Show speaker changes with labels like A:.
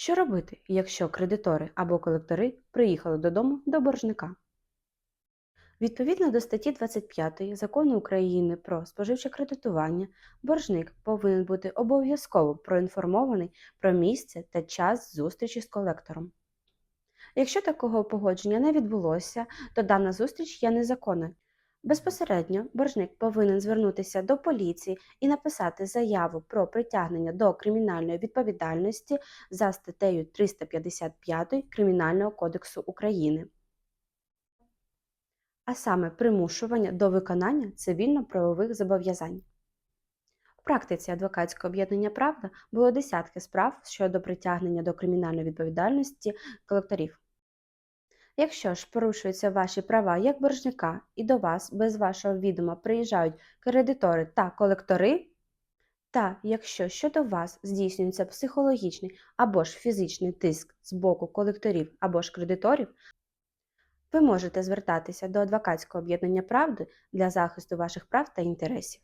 A: Що робити, якщо кредитори або колектори приїхали додому до боржника? Відповідно до статті 25 Закону України про споживче кредитування, боржник повинен бути обов'язково проінформований про місце та час зустрічі з колектором. Якщо такого погодження не відбулося, то дана зустріч є незаконною. Безпосередньо боржник повинен звернутися до поліції і написати заяву про притягнення до кримінальної відповідальності за статтею 355 Кримінального кодексу України, а саме примушування до виконання цивільно-правових зобов'язань. В практиці адвокатського об'єднання Правда було десятки справ щодо притягнення до кримінальної відповідальності колекторів. Якщо ж порушуються ваші права як боржника і до вас без вашого відома приїжджають кредитори та колектори, та якщо щодо вас здійснюється психологічний або ж фізичний тиск з боку колекторів або ж кредиторів, ви можете звертатися до адвокатського об'єднання правди для захисту ваших прав та інтересів.